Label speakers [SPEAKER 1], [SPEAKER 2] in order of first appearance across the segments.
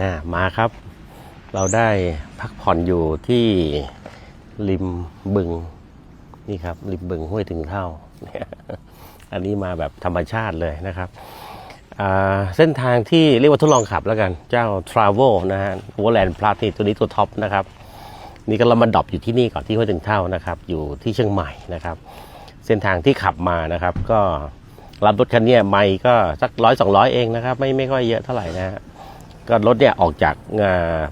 [SPEAKER 1] อ่ามาครับ เราได้พักผ่อนอยู่ที่ริมบึงนี่ครับริมบึงห้วยถึงเท่าเนี่ยอันนี้มาแบบธรรมชาติเลยนะครับเส้นทางที่เรียกว่าทดลองขับแล้วกัน เจ้า Travel นะฮะ Overland Plus นี่ตัวนี้ตัวท็อปนะครับ นี่ก็เรามาดรอปอยู่ที่นี่ก่อนที่ห้วยถึงเท่านะครับ อยู่ที่เชียงใหม่นะครับ เส้นทางที่ขับมานะครับ ก็รับรถคันนี้ไม่ก็สักร้อยสองร้อยเองนะครับ ไม่ไม่ค่อยเยอะเท่าไหร่นะฮะ ก็รถเนี่ยออกจาก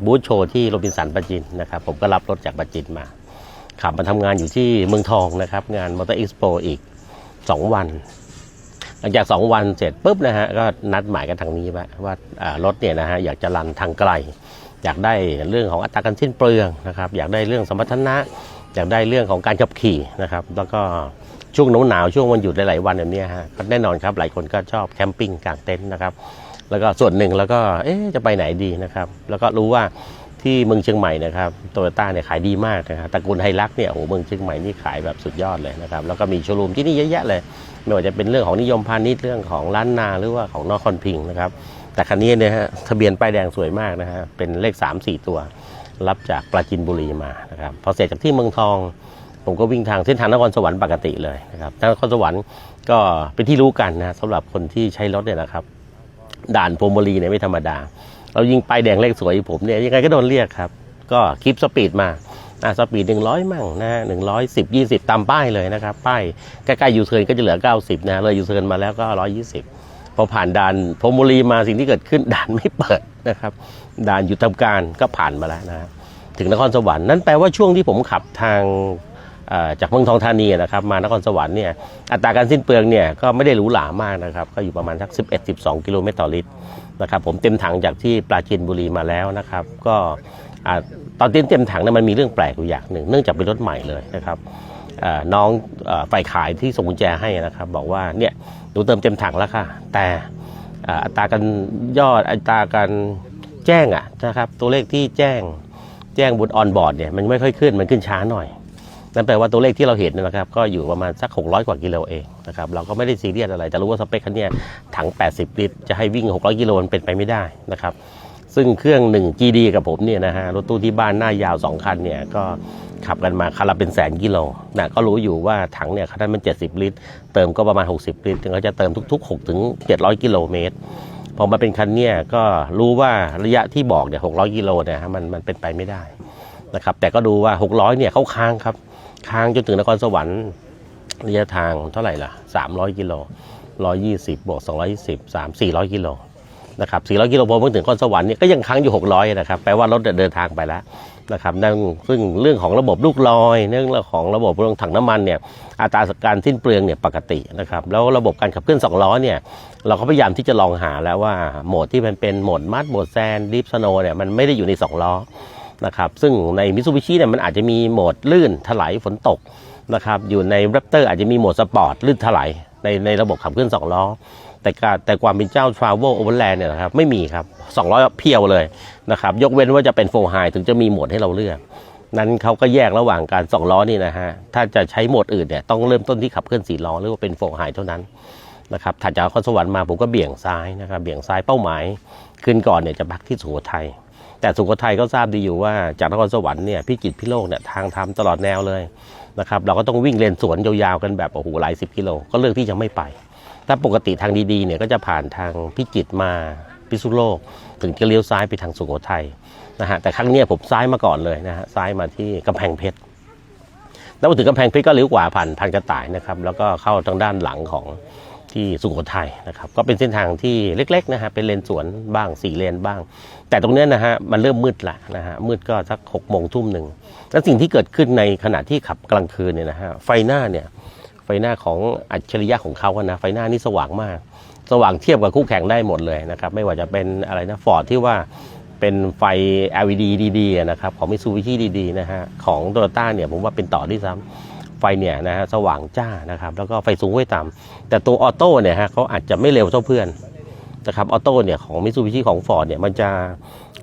[SPEAKER 1] บูธโชว์ที่โรบินสันปราจินนะครับผมก็รับรถจากปราจินมาขับมาทำงานอยู่ที่เมืองทองนะครับ งานมอเตอร์เอ็กซ์โปอีก 2 วัน หลังจาก 2 วันเสร็จปุ๊บนะฮะก็นัดหมายกันทางนี้ว่าว่ารถเนี่ยนะฮะอยากจะรันทางไกล อยากได้เรื่องของอัตราการสิ้นเปลืองนะครับ อยากได้เรื่องสมรรถนะอยากได้เรื่องของการขับขี่นะครับแล้วก็ช่วงหนาวหนาวช่วงวันหยุดหลายๆวันแบบนี้ฮะแน่นอนครับหลายคนก็ชอบแคมปิ้งกางเต็นท์นะครับ แล้วก็ส่วนหนึ่งแล้วก็เอ๊จะไปไหนดีนะครับ แล้วก็รู้ว่าที่เมืองเชียงใหม่นะครับโตโยต้าเนี่ยขายดีมากนะครับตระกูลไฮรักเนี่ยโอ้โหเมืองเชียงใหม่นี่ขายแบบสุดยอดเลยนะครับแล้วก็มีโชว์รูมที่นี่เยอะแยะเลย ไม่ว่าจะเป็นเรื่องของนิยมพาณิชย์เรื่องของล้านนาหรือว่าของนครพิงนะครับแต่คันนี้เนี่ยฮะทะเบียนป้ายแดงสวยมากนะฮะเป็นเลข 3 4 ตัว รับจากปราจินบุรีมานะครับพอเสร็จจากที่เมืองทอง ผมก็วิ่งทางเส้นทางนครสวรรค์ปกติเลยนะครับนครสวรรค์ก็เป็นที่รู้กันนะสำหรับคนที่ใช้รถเนี่ยนะครับ ด่านพรมบุรีเนี่ยไม่ธรรมดา เรายิงป้ายแดงเลขสวยผมเนี่ยยังไงก็โดนเรียกครับ ก็คลิปสปีดมาอ่าสปีดหนึ่งร้อยมั่งนะหนึ่งร้อยสิบยี่สิบตามป้ายเลยนะครับ ป้ายใกล้ๆยูเทิร์นก็จะเหลือ 90 นะเลยยูเทิร์นมาแล้วก็ 120 พอผ่านด่านพรมบุรีมาสิ่งที่เกิดขึ้นด่านไม่เปิดนะครับด่านหยุดทำการก็ผ่านมาแล้วนะครับถึงนครสวรรค์นั่นแปลว่าช่วงที่ผมขับทาง จากเมืองทองธานีนะครับมานครสวรรค์เนี่ยอัตราการสิ้นเปลืองเนี่ยก็ไม่ได้หรูหรามากนะครับก็อยู่ประมาณสัก 11-12 กิโลเมตรต่อลิตรนะครับผมเต็มถังจากที่ปราจีนบุรีมาแล้วนะครับก็ตอนเต็มเต็มถังเนี่ยมันมีเรื่องแปลกอยู่อย่างหนึ่งเนื่องจากเป็นรถใหม่เลยนะครับน้องฝ่ายขายที่ส่งกุญแจให้นะครับ บอกว่าเนี่ยหนูเติมเต็มถังแล้วค่ะ แต่อัตราการยอดอัตราการแจ้งอะนะครับตัวเลขที่แจ้งแจ้งบนออนบอร์ดเนี่ยมันไม่ค่อยขึ้นมันขึ้นช้าหน่อย นั่นแปลว่าตัวเลขที่เราเห็นนะครับ ก็อยู่ประมาณสัก 600 กว่ากิโลเองนะครับเราก็ไม่ได้ซีเรียสอะไร แต่รู้ว่าสเปคคันนี้ถัง 80 ลิตร จะให้วิ่ง 600 กิโลมันเป็นไปไม่ได้นะครับซึ่งเครื่อง 1 GD กับผมเนี่ยนะฮะรถตู้ที่บ้านหน้ายาว 2 คันเนี่ยก็ขับกันมาคันละเป็นแสนกิโลนะก็รู้อยู่ว่าถังเนี่ยคันนั้นมัน 70 ลิตร เติมก็ประมาณ 60 ลิตรถึงเขาจะเติมทุก ๆ 6 ถึง 700 กิโลเมตรพอมาเป็นคันเนี่ยก็รู้ว่าระยะที่บอกเนี่ย600 กิโลเนี่ยมันมันเป็นไปไม่ได้นะครับแต่ก็ดูว่า 600 เนี่ยเขาค้างครับ ค้างจนถึงนครสวรรค์ระยะทางเท่าไหร่ล่ะ 300 กิโล 120 บวก 220 3 400 กิโลนะครับ 400 กิโลพอมาถึงนครสวรรค์เนี่ยก็ยังค้างอยู่ 600 นะครับ แปลว่ารถเดินทางไปแล้วนะครับนั่นซึ่งเรื่องของระบบลูกลอย เรื่องของระบบเรื่องถังน้ำมันเนี่ยอัตราการสิ้นเปลืองเนี่ยปกตินะครับแล้วระบบการขับเคลื่อนสองล้อเนี่ยเราก็พยายามที่จะลองหาแล้วว่าโหมดที่มันเป็นโหมดมัดโหมดแซนดิฟสโนเนี่ยมันไม่ได้อยู่ในสองล้อ นะครับซึ่งในมิ t ซูบิชิเนี่ยมันอาจจะมีโหมดลื่นถลายฝนตกนะครับอยู่ใน r รปเตอร์อาจจะมีโหมดสปอร์ตลื่นถลายในในระบบขับเคลื่อนสองล้อแต่แต่ความเป็นเจ้า Travel Overland เนี่ยนะครับไม่มีครับสองล้อเพียวเลยนะครับยกเว้นว่าจะเป็นโฟไฮถึงจะมีโหมดให้เราเลือก นั้นเขาก็แยกระหว่างการสองล้อนี่นะฮะถ้าจะใช้โหมดอื่นเนี่ยต้องเริ่มต้นที่ขับเคลื่อนสี่ล้อหรือว่าเป็นโฟไฮเท่านั้นนะครับถัดจากนครสวรรค์มาผมก็เบี่ยงซ้ายนะครับเบี่ยงซ้ายเป้าหมาย ขึ้นก่อนเนี่ยจะพักที่สุโขทัย แต่สุโขทัยก็ทราบดีอยู่ว่าจากนครสวรรค์เนี่ยพิจิตรพิโลกเนี่ยทางทำตลอดแนวเลยนะครับเราก็ต้องวิ่งเลนสวนยาวๆกันแบบโอ้โหหลายสิบกิโลก็เลือกที่จะไม่ไป ถ้าปกติทางดีๆเนี่ยก็จะผ่านทางพิจิตรมาพิษุโลก ถึงจะเลี้ยวซ้ายไปทางสุโขทัยนะฮะแต่ครั้งเนี้ยผมซ้ายมาก่อนเลยนะฮะซ้ายมาที่กำแพงเพชรแล้วมาถึงกำแพงเพชรก็เลี้ยวขวาผ่านพันกระต่ายนะครับแล้วก็เข้าทางด้านหลังของที่สุโขทัยนะครับก็เป็นเส้นทางที่เล็กๆนะฮะเป็นเลนสวนบ้างสี่เลนบ้าง แต่ตรงนี้นะฮะมันเริ่มมืดละนะฮะมืดก็สักหกโมงทุ่มหนึ่งแล้วสิ่งที่เกิดขึ้นในขณะที่ขับกลางคืนเนี่ยนะฮะไฟหน้าเนี่ยไฟหน้าของอัจฉริยะของเขาอะนะไฟหน้านี่สว่างมาก สว่างเทียบกับคู่แข่งได้หมดเลยนะครับไม่ว่าจะเป็นอะไรนะฟอร์ดที่ว่าเป็นไฟ LED ดีๆนะครับของมิซูบิชิดีๆนะฮะของโตโยต้าเนี่ยผมว่าเป็นต่อที่ซ้ำไฟเนี่ยนะฮะสว่างจ้านะครับแล้วก็ไฟสูงไว้ต่ำแต่ตัวออโต้เนี่ยฮะเขาอาจจะไม่เร็วเท่าเพื่อน นะครับออโต้เนี่ยของมิซูบิชิของฟอร์ดเนี่ยมันจะ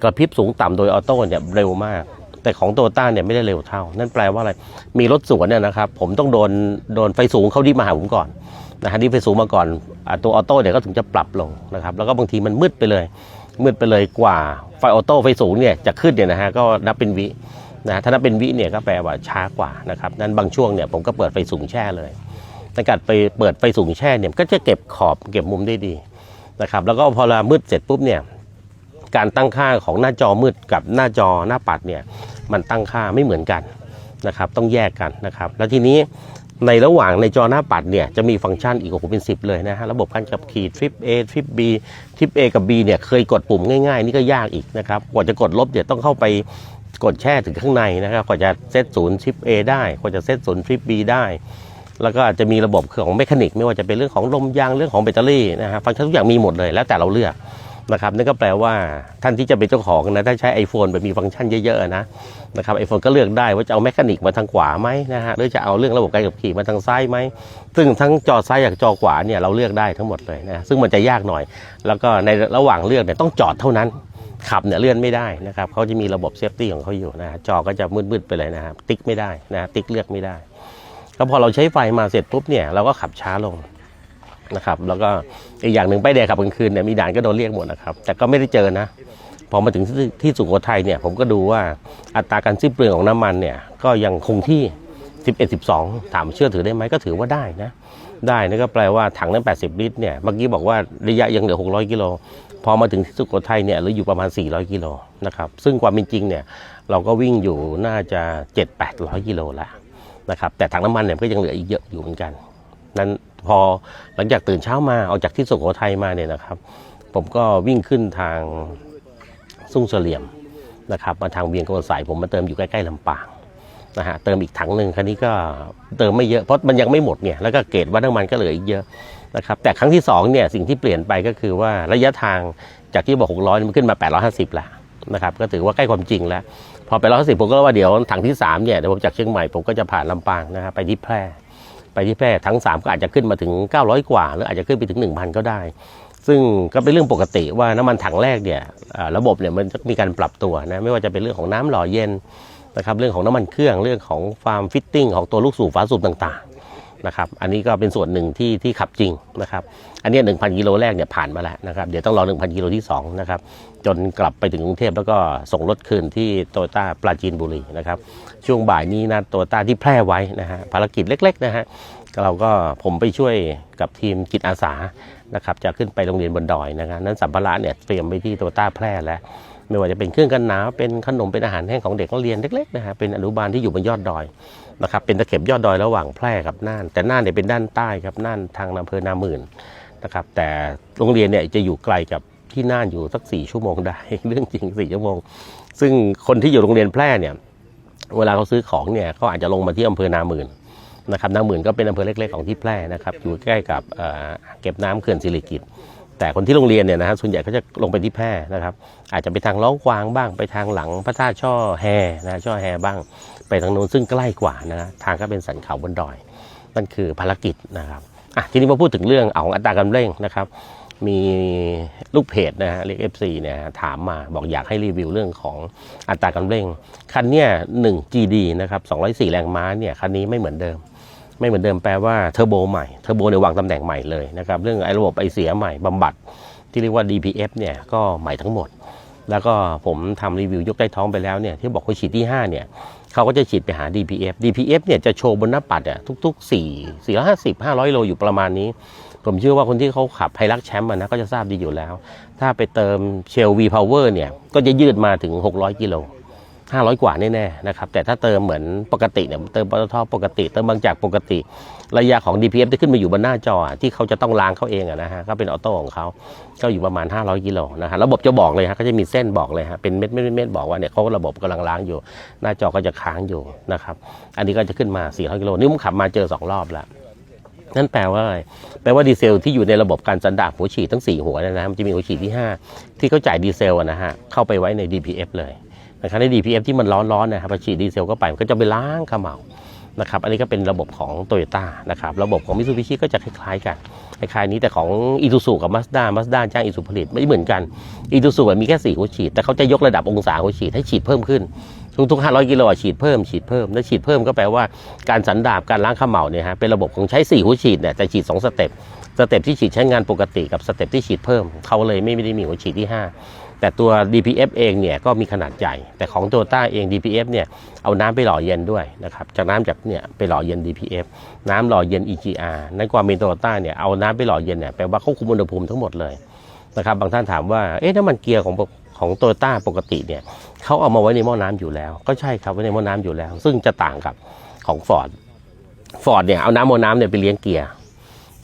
[SPEAKER 1] กระพริบสูงต่ำโดยออโต้เนี่ยเร็วมาก แต่ของโตโยต้าเนี่ยไม่ได้เร็วเท่า นั่นแปลว่าอะไร มีรถสวนเนี่ยนะครับผมต้องโดนโดนไฟสูงเขาดีบมาหาผมก่อนนะฮะที่ไฟสูงมาก่อนอตัวออโต้เนี่ยก็ถึงจะปรับลงนะครับแล้วก็บางทีมันมืดไปเลย มืดไปเลยกว่าไฟออโต้ไฟสูงเนี่ยจะขึ้นเนี่ยนะฮะก็นับเป็นวินะถ้านับเป็นวิเนี่ยก็แปลว่าช้ากว่านะครับนั้นบางช่วงเนี่ยผมก็เปิดไฟสูงแช่เลยในการไปเปิดไฟสูงแช่เนี่ยก็จะเก็บขอบเก็บมุมได้ดี นะครับแล้วก็พอเรามืดเสร็จปุ๊บเนี่ยการตั้งค่าของหน้าจอมืดกับหน้าจอหน้าปัดเนี่ยมันตั้งค่าไม่เหมือนกันนะครับต้องแยกกันนะครับแล้วทีนี้ในระหว่างในจอหน้าปัดเนี่ยจะมีฟังก์ชันอีกโอ้โหเป็น 10 เลยนะฮะระบบการขับขี่ทริป A ทริป B ทริป A กับ B เนี่ยเคยกดปุ่มง่ายๆ นี่ก็ยากอีกนะครับกว่าจะกดลบเดี๋ยวต้องเข้าไปกดแช่ถึงข้างในนะครับกว่าจะเซตศูนย์ทริป A ได้กว่าจะเซตศูนย์ทริป B ได้ แล้วก็อาจจะมีระบบของเมคานิก ไม่ว่าจะเป็นเรื่องของลมยางเรื่องของแบตเตอรี่นะฮะฟังก์ชันทุกอย่างมีหมดเลยแล้วแต่เราเลือกนะครับนั่นก็แปลว่าท่านที่จะเป็นเจ้าของนะถ้าใช้ iPhone แบบมีฟังก์ชันเยอะๆนะนะครับไอโฟนก็เลือกได้ว่าจะเอาแมคานิกมาทางขวาไหมนะฮะหรือจะเอาเรื่องระบบการขับขี่มาทางซ้ายไหมซึ่งทั้งจอซ้ายกับจอขวาเนี่ยเราเลือกได้ทั้งหมดเลยนะซึ่งมันจะยากหน่อย แล้วก็ในระหว่างเลือกเนี่ยต้องจอดเท่านั้นขับเนี่ยเลื่อนไม่ได้นะครับเขาจะมีระบบเซฟตี้ของเขาอยู่นะฮะจอก็จะมืดๆไปเลยนะครับติ๊กไม่ได้นะติ๊กเลือกไม่ได้ ก็พอเราใช้ไฟมาเสร็จปุ๊บเนี่ยเราก็ขับช้าลงนะครับ แล้วก็อีกอย่างหนึ่งป้ายแดงขับกลางคืนเนี่ยมีด่านก็โดนเรียกหมดนะครับ แต่ก็ไม่ได้เจอนะ พอมาถึงที่สุโขทัยเนี่ยผมก็ดูว่าอัตราการสิ้นเปลืองของน้ำมันเนี่ยก็ยังคงที่ 11 12 ถามเชื่อถือได้ไหมก็ถือว่าได้นะ ได้นั่ก็แปลว่าถังนั้น 80 ลิตรเนี่ยเมื่อกี้บอกว่าระยะยังเหลือ 600 กิโลพอมาถึงที่สุโขทัยเนี่ยเหลืออยู่ประมาณ 400 กิโลนะครับซึ่งความเป็นจริงเนี่ยเราก็วิ่งอยู่น่าจะ 7-800 กิโลแล้ว นะครับแต่ถังน้ำมันเนี่ยก็ยังเหลืออีกเยอะอยู่เหมือนกัน นั้นพอหลังจากตื่นเช้ามาออกจากที่สุโขทัยมาเนี่ยนะครับ ผมก็วิ่งขึ้นทางสุ่งเสลี่ยมนะครับมาทางเวียงกระสายผมมาเติมอยู่ใกล้ๆลำปางนะฮะเติมอีกถังหนึ่งครั้นี้ก็เติมไม่เยอะเพราะมันยังไม่หมดเนี่ยแล้วก็เกรดวัดน้ำมันก็เหลืออีกเยอะนะครับแต่ครั้งที่สองเนี่ยสิ่งที่เปลี่ยนไปก็คือว่าระยะทางจากที่บอก600มันขึ้นมา 850ละนะครับก็ถือว่าใกล้ความจริงแล้ว พอไปร้อยสิบผมก็ว่าเดี๋ยวถังที่สามเนี่ยเดี๋ยวผมจากเชียงใหม่ผมก็จะผ่านลำปางนะครับไปที่แพร่ ไปที่แพร่ทั้งสามก็อาจจะขึ้นมาถึง 900 กว่า หรืออาจจะขึ้นไปถึง 1,000 ก็ได้ ซึ่งก็เป็นเรื่องปกติว่าน้ำมันถังแรกเนี่ยระบบเนี่ยมันจะมีการปรับตัวนะไม่ว่าจะเป็นเรื่องของน้ำหล่อเย็นนะครับเรื่องของน้ำมันเครื่องเรื่องของฟาร์มฟิตติ้งของตัวลูกสูบฝาสูบต่างๆ นะครับ อันนี้ก็เป็นส่วนหนึ่งที่ที่ขับจริงนะครับ อันนี้หนึ่งพันกิโลแรกเนี่ยผ่านมาแล้วนะครับ เดี๋ยวต้องรอ 1,000 กิโลที่ 2 นะครับ จนกลับไปถึงกรุงเทพแล้วก็ส่งรถคืนที่โตโยต้าปราจีนบุรีนะครับ ช่วงบ่ายนี้นะโตโยต้าที่แพร่ไว้นะฮะภารกิจเล็กๆนะฮะเราก็ผมไปช่วยกับทีมจิตอาสานะครับจะขึ้นไปโรงเรียนบนดอยนะครับนั้นสัมภาระเนี่ยเตรียมไปที่โตโยต้าแพร่แล้วไม่ว่าจะเป็นเครื่องกันหนาวเป็นขนมเป็นอาหารแห้งของเด็กนักเรียนเล็กๆนะฮะเป็นอนุบาลที่อยู่บนยอดดอย นะครับเป็นตะเข็บยอดดอยระหว่างแพร่กับน่าน แต่น่านเนี่ยเป็นด้านใต้ครับน่านทางอำเภอนาหมื่นนะครับแต่โรงเรียนเนี่ยจะอยู่ไกลกับที่น่านอยู่สักสี่ชั่วโมงได้เรื่องจริงสี่ชั่วโมง ซึ่งคนที่อยู่โรงเรียนแพร่เนี่ยเวลาเขาซื้อของเนี่ยเขาอาจจะลงมาที่อำเภอนาหมื่นนะครับนาหมื่นก็เป็นอำเภอเล็กๆของที่แพร่นะครับอยู่ใกล้กับเก็บน้ำเขื่อนสิริกิตแต่คนที่โรงเรียนเนี่ยนะฮะส่วนใหญ่เขาจะลงไปที่แพร่นะครับ อาจจะไปทางล้องกวางบ้างไปทางหลังพระธาตุช่อแฮนะช่อแฮบ้าง ไปทางโน้นซึ่งใกล้กว่านะทางก็เป็นสันเขาบนดอย นั่นคือภารกิจนะครับอะทีนี้มาพูดถึงเรื่องเอาอัตราการเร่งนะครับ มีลูกเพจนะฮะเรียก FC เนี่ยถามมาบอกอยากให้รีวิวเรื่องของอัตราการเร่ง คันเนี้ย1 GD นะครับ204แรงม้าเนี่ยคันนี้ไม่เหมือนเดิม ไม่เหมือนเดิมแปลว่าเทอร์โบใหม่เทอร์โบในยวางตำแหน่งใหม่เลยนะครับเรื่องไอ้ระบบไอเสียใหม่บำบัดที่เรียกว่า DPF เนี่ยก็ใหม่ทั้งหมด แล้วก็ผมทำรีวิวยกใต้ท้องไปแล้วเนี่ยที่บอกว่าฉีดที่5เนี่ย เขาก็จะฉีดไปหา DPF DPF เนี่ยจะโชว์บนหน้าปัดอะทุก ๆ 4 450 500 โลอยู่ประมาณนี้ ผมเชื่อว่าคนที่เขาขับไฮรักแชมป์นะก็จะทราบดีอยู่แล้ว ถ้าไปเติมเชลวีพาวเวอร์เนี่ยก็จะยืดมาถึง 600 กิโล 500 กว่าแน่ๆนะครับแต่ถ้าเติมเหมือนปกติเนี่ยเติมปตทปกติ เติมบางจากปกติ ระยะของ DPF ที่ขึ้นมาอยู่บนหน้าจอ ที่เขาจะต้องล้างเขาเองนะฮะก็เป็นออโต้ของเขาก็อยู่ประมาณ 500กิโลนะฮะระบบจะบอกเลยฮะก็จะมีเส้นบอกเลยฮะเป็นเม็ดเม็ดเม็ดเม็ดบอกว่าเนี่ยเขาระบบกำลังล้างอยู่ หน้าจอก็จะค้างอยู่นะครับอันนี้ก็จะขึ้นมา 400กิโลนี่ผมขับมาเจอ 2 รอบแล้วนั่นแปลว่าอะไร แปลว่าดีเซลที่อยู่ในระบบการสันดาปหัวฉีดทั้ง 4 หัวนยนะมันจะมีหัวฉีดที่ 5 ที่เขาจ่ายดีเซลนะฮะเข้าไปไว้ใน DPF เลย นะครับใน DPF ที่มันร้อนๆนะครับพอฉีดดีเซลเข้าไปมันก็จะไปล้างขมเหลานะครับอันนี้ก็เป็นระบบของโตโยต้านะครับระบบของมิซูบิชิก็จะคล้ายๆกันคล้ายๆนี้แต่ของอี u ู u กับมาสด้ามาสด้าจ้างอี u ูผลิตไม่เหมือนกันอี u ู u มีแค่4หัวฉีด แต่เขาจะยกระดับองศาหัวฉีดให้ฉีดเพิ่มขึ้น ทุกๆ 500 กิโลฉีดเพิ่มฉีดเพิ่มแล้วฉีดเพิ่มก็แปลว่าการสันดาบการล้างขมเหลาเนี่ยฮะเป็นระบบของใช้4หัวฉีดเนี่ยแต่ฉีด2สเต็ปสเต็ปที่ฉีดใช้งานปกติกับสเต็ปที่ฉีดเพิ่มเขาเลยไม่ได้มีหัวฉีดที่ 5 แต่ตัว DPF เองเนี่ยก็มีขนาดใหญ่ แต่ของโตต้าเอง DPF เนี่ยเอาน้ำไปหล่อเย็นด้วยนะครับจากน้ำจากเนี่ยไปหล่อเย็น DPF น้ำหล่อเย็น EGR นั่นความเป็นโตต้าเนี่ยเอาน้ำไปหล่อเย็นเนี่ยแปลว่าควบคุมอุณหภูมิทั้งหมดเลยนะครับบางท่านถามว่าเอ๊ะน้ำมันเกียร์ของของโตต้าปกติเนี่ยเขาเอามาไว้ในหม้อน้ำอยู่แล้ว ก็ใช่ครับไว้ในหม้อน้ำอยู่แล้ว ซึ่งจะต่างกับของฟอร์ดฟอร์ดเนี่ยเอาน้ำหม้อน้ำเนี่ยไปเลี้ยงเกียร์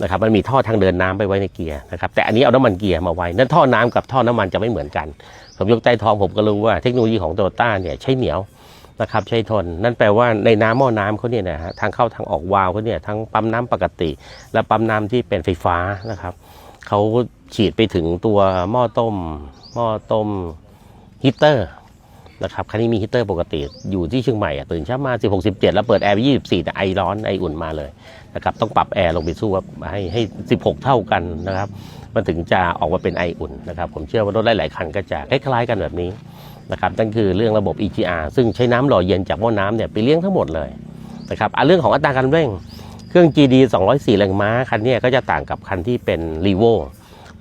[SPEAKER 1] นะครับมันมีท่อทางเดินน้ำไปไว้ในเกียร์นะครับแต่อันนี้เอาน้ำมันเกียร์มาไว้นั่นท่อน้ำกับท่อน้ำมันจะไม่เหมือนกัน ผมยกใต้ท้องผมก็รู้ว่าเทคโนโลยีของโตโยต้าเนี่ยใช้เหนียวนะครับใช้ทน นั่นแปลว่าในน้ำหม้อน้ำเขาเนี่ยนะฮะทางเข้าทางออกวาล์วเขาเนี่ยทั้งปั๊มน้ำปกติ และปั๊มน้ำที่เป็นไฟฟ้านะครับเขาฉีดไปถึงตัวหม้อต้มหม้อต้มฮีตเตอร์ นะครับคันนี้มีฮีตเตอร์ปกติอยู่ที่เชียงใหม่อะตื่นเช้ามา 16 17 แล้วเปิดแอร์ไป24แต่ไอร้อนไออุ่นมาเลยนะครับต้องปรับแอร์ลงไปสู้ว่าให้ให้ 16 เท่ากันนะครับมันถึงจะออกมาเป็นไออุ่นนะครับผมเชื่อว่ารถหลายๆคันก็จะคล้ายๆกันแบบนี้นะครับนั่นคือเรื่องระบบ EGR ซึ่งใช้น้ำหล่อเย็นจากหม้อน้ำเนี่ยไปเลี้ยงทั้งหมดเลยนะครับอะเรื่องของอัตราการเร่ง เครื่อง GD 204 แรงม้าคันนี้ก็จะต่างกับคันที่เป็น r ีโว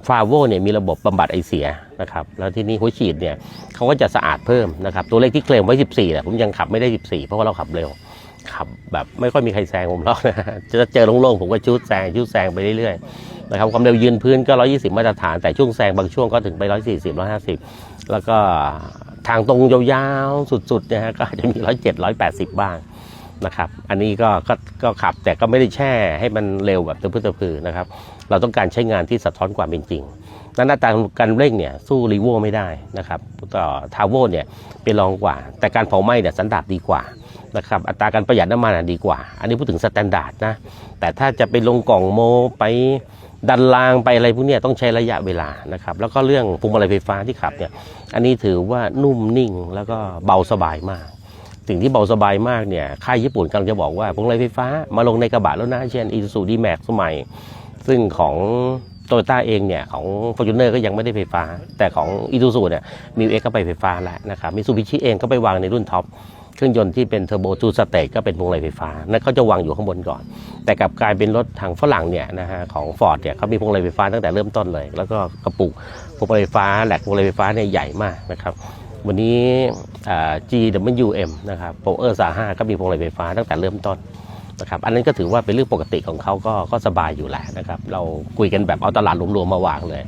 [SPEAKER 1] ฟาโวเนี่ยมีระบบบำบัดไอเสียนะครับแล้วที่นี่หัวฉีดเนี่ยเขาก็จะสะอาดเพิ่มนะครับตัวเลขที่เคลมไว้ 14แหละผมยังขับไม่ได้ 14 เพราะว่าเราขับเร็วขับแบบไม่ค่อยมีใครแซงผมหรอกนะจะเจอโล่งๆผมก็ชุดแซงชุดแซงไปเรื่อยๆนะครับความเร็วยืนพื้นก็ 120 มาตรฐาน แต่ช่วงแซงบางช่วงก็ถึงไป 140 150 แล้วก็ทางตรงยาวๆสุดๆนี่ยฮะก็อาจจะมี 107 180 บ้างนะครับ อันนี้ก็ก็ก็ขับแต่ก็ไม่ได้แช่ให้มันเร็วแบบตะพื้นตะพือนะครับ เราต้องการใช้งานที่สะท้อนความเป็นจริงนั้นตาการเร่งเนี่ยสู้รีโวไม่ได้นะครับต่อทาวโวเนี่ยเป็นรองกว่า แต่การเผาไหม้เนี่ยสันดาปดีกว่านะครับอัตราการประหยัดน้ำมันดีกว่า อันนี้พูดถึงสแตนดาร์ดนะแต่ถ้าจะไปลงกล่องโมไปดันรางไปอะไรพวกนี้ต้องใช้ระยะเวลานะครับแล้วก็เรื่องพวงมาลัยไฟฟ้าที่ขับเนี่ยอันนี้ถือว่านุ่มนิ่งแล้วก็เบาสบายมาก สิ่งที่เบาสบายมากเนี่ยค่ายญี่ปุ่นกำลังจะบอกว่าพวงมาลัยไฟฟ้ามาลงในกระบะแล้วนะเช่น Isuzu D-Max สมัย ซึ่งของโตโยต้าเองเนี่ยของ f o r t u n e r ก็ยังไม่ได้ไฟฟ้า แต่ของ Isuzu เนี่ยมิวเอ็กก็ไปไฟฟ้าแล้วนะครับมิ t ูบิชิเองก็ไปวางในรุ่นท็อปเครื่องยนต์ที่เป็นเทอร์โบทูสเตจก็เป็นพวงมาลัยไฟฟ้า นั่นเขาจะวางอยู่ข้างบนก่อน แต่กับกลายเป็นรถทางฝรั่งเนี่ยนะฮะของ Ford เนี่ยเขามีพวงมาลัยไฟฟ้าตั้งแต่เริ่มต้นเลย แล้วก็กระปุกพวงมาลัยไฟฟ้าแหลกพวงมาลัยไฟฟ้าเนี่ยใหญ่มากนะครับ วันนี้อ่า GWM นะครับโปรเออร์สาห้าก็มีพวงมาลัยไฟฟ้าตั้งแต่เริ่มต้น นะครับอันนั้นก็ถือว่าเป็นเรื่องปกติของเขาก็ก็สบายอยู่แหละนะครับเราคุยกันแบบเอาตลาดรวมๆมาวางเลย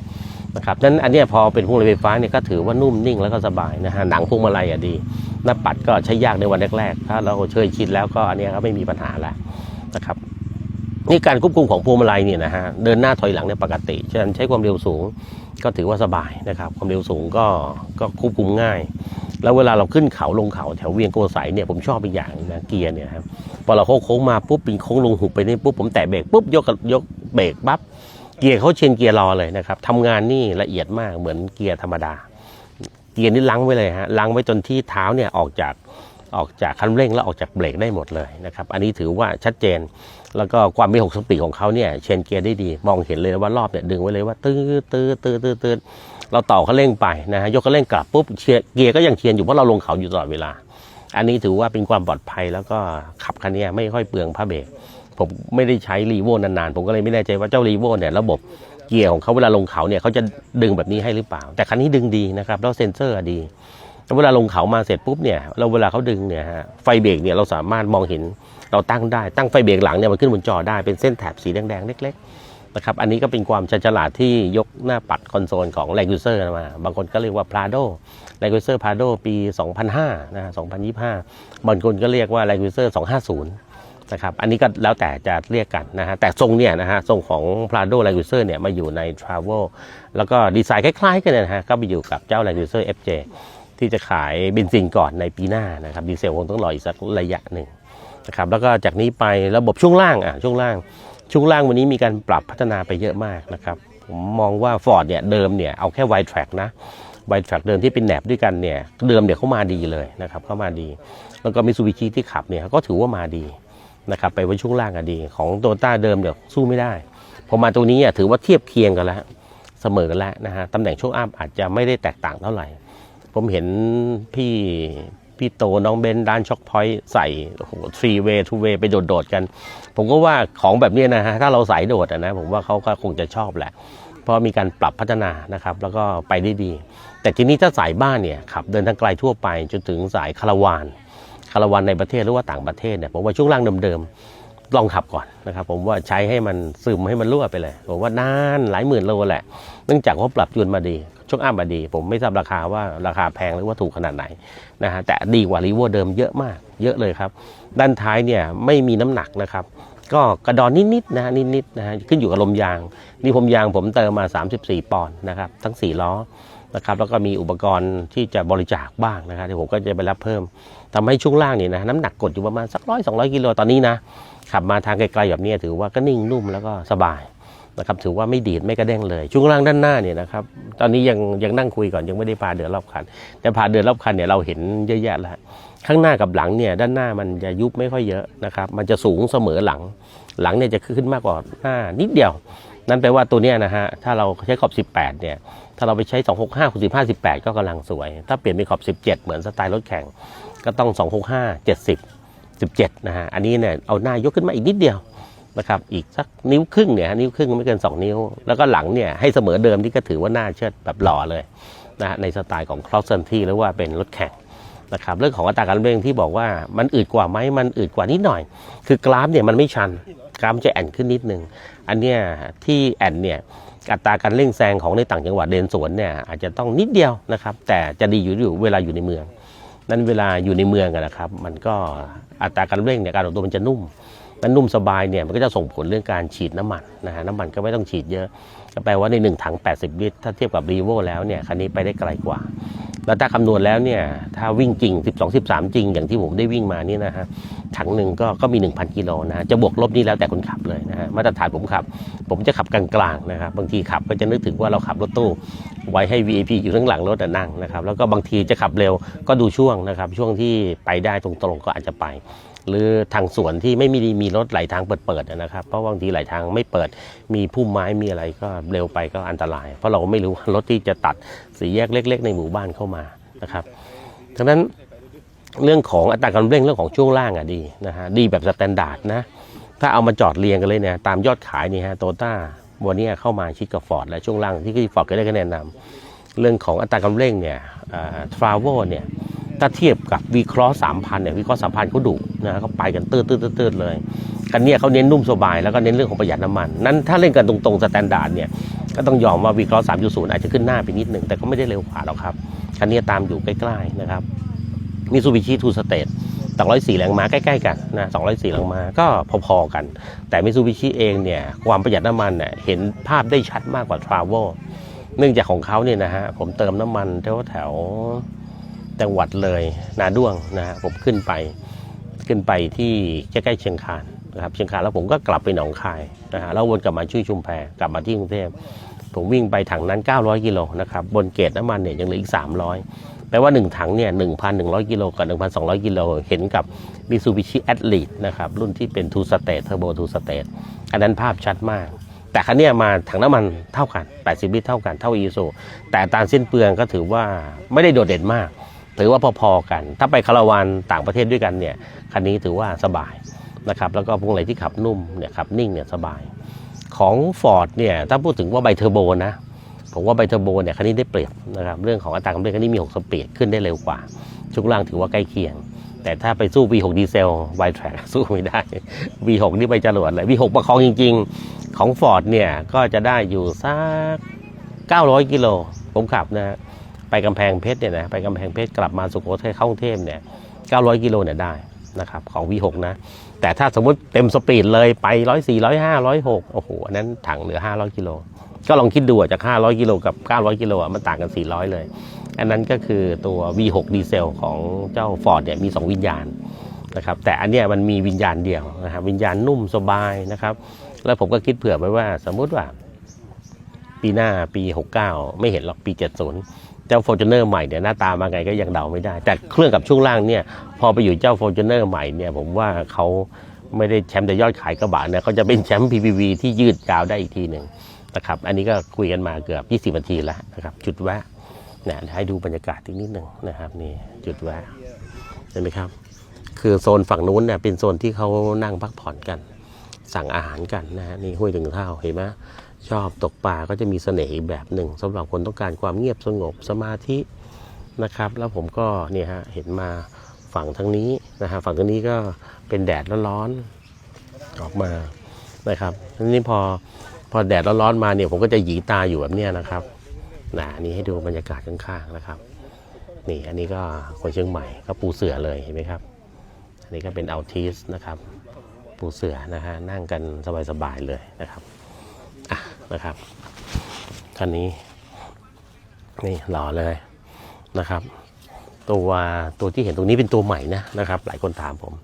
[SPEAKER 1] นะครับนั้นอันนี้พอเป็นพวงมาลัยไฟฟ้าเนี่ยก็ถือว่านุ่มนิ่งแล้วก็สบายนะฮะหนังพวงมาลัยอะดีหน้าปัดก็ใช้ยากในวันแรกๆถ้าเราเคยชินแล้วก็อันนี้ก็ไม่มีปัญหาแล้วนะครับนี่การควบคุมของพวงมาลัยเนี่ยนะฮะเดินหน้าถอยหลังเนี่ยปกติฉะนั้นใช้ความเร็วสูง ก็ถือว่าสบายนะครับ ความเร็วสูงก็ก็ควบคุมง่าย แล้วเวลาเราขึ้นเขาลงเขาแถวเวียงโกสัยเนี่ยผมชอบอีกอย่างนะเกียร์เนี่ยครับพอเราโค้งมาปุ๊บปีนโค้งลงหุบไปนี่ปุ๊บผมแตะเบรกปุ๊บยกยกเบรกปั๊บเกียร์เขาเชนเกียร์รอเลยนะครับทำงานนี่ละเอียดมากเหมือนเกียร์ธรรมดา เกียร์นี่ล้างไว้เลยฮะล้างไว้จนที่เท้าเนี่ยออกจาก ออกจากคันเร่งแล้วออกจากเบรกได้หมดเลยนะครับอันนี้ถือว่าชัดเจน แล้วก็ความมีหกสปีของเขาเนี่ยเชนเกียร์ได้ดี มองเห็นเลยว่ารอบเนี่ยดึงไว้เลยว่าตื้อตื้อตื้อตื้อตื้อเราต่อคันเร่งไปนะฮะยกคันเร่งกลับปุ๊บเกียร์ก็ยังเชียร์อยู่เพราะเราลงเขาอยู่ตลอดเวลา อันนี้ถือว่าเป็นความปลอดภัยแล้วก็ขับคันนี้ไม่ค่อยเปลืองผ้าเบรกผมไม่ได้ใช้รีโวนานๆ ผมก็เลยไม่แน่ใจว่าเจ้ารีโวเนี่ยระบบเกียร์ของเขาเวลาลงเขาเนี่ยเขาจะดึงแบบนี้ให้หรือเปล่า แต่คันนี้ดึงดีนะครับแล้วเซ็นเซอร์ดี เวลาลงเขามาเสร็จปุ๊บเนี่ยเราเวลาเขาดึงเนี่ยฮะไฟเบรกเนี่ยเราสามารถมองเห็นเราตั้งได้ตั้งไฟเบรกหลังเนี่ยมันขึ้นบนจอได้เป็นเส้นแถบสีแดงๆ เล็กๆนะครับอันนี้ก็เป็นความชฉลาดที่ยกหน้าปัดคอนโซลของ r e g u s e r มา บางคนก็เรียกว่า Prado r e g u s e r Prado ปี 2005นะ2025 บางคนก็เรียกว่า r e g u s e r 250นะครับ อันนี้ก็แล้วแต่จะเรียกกันนะฮะ แต่ทรงเนี่ยนะฮะ ทรงของ Prado r e g u s e r เนี่ยมาอยู่ใน Travel แล้วก็ดีไซน์คล้ายๆกันนะฮะ ก็ไปอยู่กับเจ้า r e g u s e r FJ ที่จะขายเบนซินก่อนในปีหน้านะครับดีเซลคงต้องรออีกสักระยะหนึ่งนะครับแล้วก็จากนี้ไประบบช่วงล่างอะช่วงล่าง ช่วงล่างวันนี้มีการปรับพัฒนาไปเยอะมากนะครับผมมองว่า Ford เนี่ยเดิมเนี่ยเอาแค่ Wide Track นะ Wide Track เดิมที่เป็นแหนบด้วยกันเนี่ยเดิมเนี่ยเขามาดีเลยนะครับเขามาดี แล้วก็มิซูบิชิที่ขับเนี่ยก็ถือว่ามาดีนะครับไปไว้ช่วงล่างอะดีของโตต้าเดิมเดี๋ยวสู้ไม่ได้พอมาตัวนี้อะถือว่าเทียบเคียงกันแล้วเสมอแล้วนะฮะตำแหน่งช่วงอัพอาจจะไม่ได้แตกต่างเท่าไหร่ ผมเห็นพี่พี่โตน้องเบนด้านช็อคพอยต์ใส่โอ้โหทรีเวย์ทูเวย์ไปโดดๆกัน ผมก็ว่าของแบบนี้นะฮะถ้าเราสายโดดนะผมว่าเขาก็คงจะชอบแหละ เพราะมีการปรับพัฒนานะครับ แล้วก็ไปได้ดี แต่ทีนี้ถ้าสายบ้านเนี่ยขับเดินทางไกลทั่วไปจนถึงสายคาราวานคาราวานในประเทศหรือว่าต่างประเทศเนี่ยผมว่าช่วงล่างเดิมๆลองขับก่อนนะครับ ผมว่าใช้ให้มันซึมให้มันรั่วไปเลยผมว่านานหลายหมื่นโลแหละ เนื่องจากเขาปรับจูนมาดี ช่วงอ้ามมาดี ผมไม่ทราบราคาว่าราคาแพงหรือว่าถูกขนาดไหนนะฮะแต่ดีกว่ารีโวเดิมเยอะมาก เยอะเลยครับ ด้านท้ายเนี่ยไม่มีน้ำหนักนะครับ ก็กระดอนนิดๆนะฮะนิดๆนะฮะขึ้นอยู่กับลมยาง นี่ผมยางผมเติมมา 34 ปอนด์นะครับ ทั้ง 4 ล้อนะครับแล้วก็มีอุปกรณ์ที่จะบริจาคบ้างนะครับที่ผมก็จะไปรับเพิ่มทำให้ช่วงล่างนี่นะน้ำหนักกดอยู่ประมาณสักร้อยสองกิโลตอนนี้นะขับมาทางไกลๆแบบนี้ถือว่าก็นิ่งนุ่มแล้วก็สบาย นะครับถือว่าไม่ดีดไม่กระเด้งเลย ช่วงล่างด้านหน้าเนี่ยนะครับตอนนี้ยังยังนั่งคุยก่อนยังไม่ได้พาเดินรอบคัน แต่พาเดินรอบคันเนี่ยเราเห็นเยอะแยะแล้วข้างหน้ากับหลังเนี่ยด้านหน้ามันจะยุบไม่ค่อยเยอะนะครับมันจะสูงเสมอหลัง หลังเนี่ยจะขึ้นมากกว่าหน้านิดเดียว นั่นแปลว่าตัวเนี้ยนะฮะถ้าเราใช้ขอบ 18เนี่ยถ้าเราไปใช้ 265 65 18 ก็กำลังสวย ถ้าเปลี่ยนเป็นขอบ 17 เหมือนสไตล์รถแข่งก็ต้อง 265 70 17นะฮะอันนี้เนี่ยเอาหน้ายกขึ้นมาอีกนิดเดียว นะครับอีกสักนิ้วครึ่งเนี่ยนิ้วครึ่งไม่เกิน 2 นิ้ว แล้วก็หลังเนี่ยให้เสมอเดิมที่ก็ถือว่าหน้าเชิดแบบหล่อเลยนะฮะในสไตล์ของ cross country หรือว่าเป็นรถแข่งนะครับเรื่องของอัตราการเร่งที่บอกว่ามันอืดกว่าไหมมันอืดกว่านิดหน่อย คือกราฟเนี่ยมันไม่ชันกราฟจะแอนขึ้นนิดนึงอันเนี้ยที่แอนเนี่ยอัตราการเร่งแซงของในต่างจังหวัดเดนสวนเนี่ยอาจจะต้องนิดเดียวนะครับแต่จะดีอยู่อยู่เวลาอยู่ในเมือง นั้นเวลาอยู่ในเมืองนะครับ มันก็อัตราการเร่งเนี่ยการออกตัวมันจะนุ่ม มันนุ่มสบายเนี่ยมันก็จะส่งผลเรื่องการฉีดน้ำมันนะฮะน้ำมันก็ไม่ต้องฉีดเยอะก็แปลว่าใน 1 ถัง 80 ลิตร ถ้าเทียบกับรีโวแล้วเนี่ยคันนี้ไปได้ไกลกว่า แล้วถ้าคำนวณแล้วเนี่ยถ้าวิ่งจริง 12 13 จริง อย่างที่ผมได้วิ่งมานี่นะฮะถังหนึ่งก็ก็มี 1,000 กิโลนะฮะจะบวกลบนี่แล้วแต่คนขับเลยนะฮะมาตรฐานผมขับ ผมจะขับกลางๆนะครับบางทีขับก็จะนึกถึงว่าเราขับรถตู้ไว้ให้ VIP อยู่ข้างหลังรถอะนั่งนะครับแล้วก็บางทีจะขับเร็วก็ดูช่วงนะครับช่วงที่ไปได้ตรงๆก็อาจจะไป หรือทางสวนที่ไม่มีมีรถไหลทางเปิดๆนะครับ เพราะบางทีไหลทางไม่เปิด มีพุ่มไม้มีอะไรก็เร็วไปก็อันตราย เพราะเราไม่รู้รถที่จะตัดสีแยกเล็ก ๆ ในหมู่บ้านเข้ามานะครับดังนั้นเรื่องของอัตราการเร่งเรื่องของช่วงล่างอะดีนะฮะดีแบบสแตนดาร์ดนะถ้าเอามาจอดเรียงกันเลยเนี่ยตามยอดขายนี่ฮะโตต้าวันนี้เข้ามาชิดกับฟอร์ดและช่วงล่างที่ฟอร์ดก็ได้คะแนนนำเรื่องของอัตราการเร่งเนี่ยทราเวลเนี่ย ถ้าเทียบกับวีครอสสามพันเนี่ยวีครอสสามพันเขาดุนะเขาไปกันตืดตืดตืดเลยคันเนี้ยเขาเน้นนุ่มสบายแล้วก็เน้นเรื่องของประหยัดน้ำมันนั้นถ้าเล่นกันตรงๆสแตนดาร์ดเนี่ยก็ต้องยอมว่าวีครอสสามยูศูนย์อาจจะขึ้นหน้าไปนิดหนึ่งแต่ก็ไม่ได้เร็วกว่าหรอกครับคันนี้ตามอยู่ใกล้ๆนะครับมิซูบิชิทูสเตทสองร้อยสี่แรงม้าใกล้ๆกันนะสองร้อยสี่แรงม้าก็พอๆกัน แต่มิซูบิชิเองเนี่ยความประหยัดน้ำมันเนี่ยเห็นภาพได้ชัดมากกว่าทราเวลเนื่องจากของเขาเนี่ยนะฮะผมเติมน้ำมันแถวแถว จังหวัดเลยนาด้วงนะฮะผมขึ้นไปขึ้นไปที่ใกล้ๆเชียงคานนะครับเชียงคานแล้วผมก็กลับไปหนองคายนะฮะแล้ววนกลับมาช่วยชุมแพกลับมาที่กรุงเทพผมวิ่งไปถังนั้น 900 กิโลนะครับบนเกตน้ำมันเนี่ยยังเหลืออีก 300 แปลว่า 1 ถังเนี่ย 1,100 กิโลกับ 1,200 กิโลเห็นกับ Mitsubishi Athlete นะครับรุ่นที่เป็น Two Stage Turbo Two Stage อันนั้นภาพชัดมาก แต่คันนี้มาถังน้ำมันเท่ากัน 80 ลิตรเท่ากันเท่าอีโซแต่ตามสิ้นเปลืองก็ถือว่าไม่ได้โดดเด่นมาก ถือว่าพอๆกัน ถ้าไปคาราวานต่างประเทศด้วยกันเนี่ยคันนี้ถือว่าสบายนะครับแล้วก็พวงมาลัยที่ขับนุ่มเนี่ยขับนิ่งเนี่ยสบาย ของ Ford เนี่ยถ้าพูดถึงว่าใบเทอร์โบนะผมว่าใบเทอร์โบเนี่ยคันนี้ได้เปรียบนะครับเรื่องของอัตราการเร่งคันนี้มี 6 สปีดขึ้นได้เร็วกว่าช่วงล่างถือว่าใกล้เคียง แต่ถ้าไปสู้ V6 ดีเซลไวแทร็กสู้ไม่ได้ V6 นี่ไปจรวดเลย V6 ประคองจริง ๆ ของ Ford เนี่ยก็จะได้อยู่สัก 900 กิโลผมขับนะฮะ ไปกำแพงเพชรเนี่ยนะไปกำแพงเพชรกลับมาสุโขทัยเข้ากรุงเทพเนี่ย900 กิโลเนี่ยได้นะครับของ V6 นะ แต่ถ้าสมมุติเต็มสปีดเลยไป 104 105 106 โอ้โห อันนั้นถังเหลือ 500 กิโล ก็ลองคิดดูจาก 500 กิโลกับ 900 กิโลมันต่างกัน 400 เลย อันนั้นก็คือตัว V6 ดีเซลของเจ้า Ford เนี่ยมี 2 วิญญาณนะครับแต่อันเนี้ยมันมีวิญญาณเดียวนะครับวิญญาณนุ่มสบายนะครับ แล้วผมก็คิดเผื่อไว้ว่าสมมุติว่า ปีหน้าปี 69 ไม่เห็นหรอกปี 70 เจ้า f o r t u n e r ใหม่เนี่ยหน้าตามาไงก็ยังเดาไม่ได้ แต่เครื่องกับช่วงล่างเนี่ยพอไปอยู่เจ้า f o r t u n e r ใหม่เนี่ยผมว่าเขาไม่ได้แชมป์แต่ยอดขายกระบะเนี่ยเขาจะเป็นแชมป์ PPV ที่ยืดยาวได้อีกทีหนึ่งนะครับอันนี้ก็คุยกันมาเกือบ 20นาทีแล้วนะครับจุดแวะนี่ยให้ดูบรรยากาศอีนิดหนึ่งนะครับนี่จุดแวะเห็นไหมครับ คือโซนฝั่งนู้นเนี่ยเป็นโซนที่เขานั่งพักผ่อนกัน สั่งอาหารกันนะฮะนี่ห้วยถึงเท่าเห็นไหม ชอบตกปลาก็จะมีเสน่ห์อีกแบบหนึ่งสำหรับคนต้องการความเงียบสงบสมาธินะครับ แล้วผมก็เนี่ยฮะเห็นมาฝั่งทางนี้นะฮะฝั่งทางนี้ก็เป็นแดดร้อนๆออกมานะครับทีนี้พอพอแดดร้อนๆมาเนี่ยผมก็จะหยีตาอยู่แบบเนี้ยนะครับนะนี่ให้ดูบรรยากาศข้างๆนะครับ นี่อันนี้ก็คนเชียงใหม่ก็ปูเสือเลยเห็นไหมครับ อันนี้ก็เป็นอัลทิสนะครับ ปูเสือนะฮะนั่งกันสบายๆเลยนะครับ นะครับท่านนี้นี่หล่อเลยนะครับ ตัวตัวที่เห็นตรงนี้เป็นตัวใหม่นะนะครับ หลายคนถามผม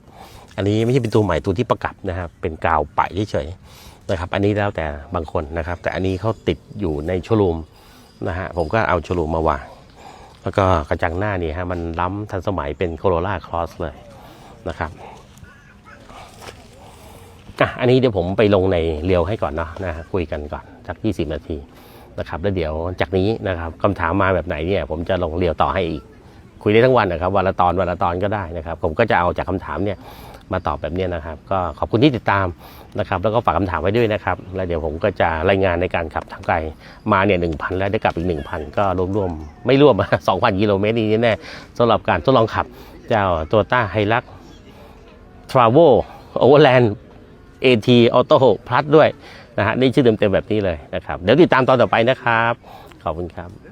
[SPEAKER 1] อันนี้ไม่ใช่เป็นตัวใหม่ตัวที่ประกับนะครับ เป็นกาวไปเฉยๆนะครับ อันนี้แล้วแต่บางคนนะครับ แต่อันนี้เขาติดอยู่ในโชว์รูมนะฮะผมก็เอาโชว์รูมมาวางแล้วก็กระจังหน้านี่ฮะมันล้ำทันสมัยเป็นโคโรล่าครอสเลยนะครับ อะอันนี้เดี๋ยวผมไปลงในเรียวให้ก่อนเนาะนะฮะคุยกันก่อนสัก 20 นาทีนะครับแล้วเดี๋ยวจากนี้นะครับคำถามมาแบบไหนเนี่ยผมจะลงเรียวต่อให้อีก คุยได้ทั้งวันนะครับวันละตอนวันละตอนก็ได้นะครับ ผมก็จะเอาจากคำถามเนี่ยมาตอบแบบนี้นะครับ ก็ขอบคุณที่ติดตามนะครับ แล้วก็ฝากคำถามไว้ด้วยนะครับ แล้วเดี๋ยวผมก็จะรายงานในการขับทางไกลมาเนี่ยหนึ่งพันแล้วได้กลับอีกหนึ่งพันก็รวมๆไม่รวมสองพันกิโลเมตรนี้แน่สำหรับการทดลองขับ เจ้าตัวต้าไฮลักทราเวลโอเวอร์แลนด์ เอทีออโต้พลัสด้วยนะฮะนี่ชื่อเต็มๆแบบนี้เลยนะครับ เดี๋ยวติดตามตอนต่อไปนะครับ ขอบคุณครับ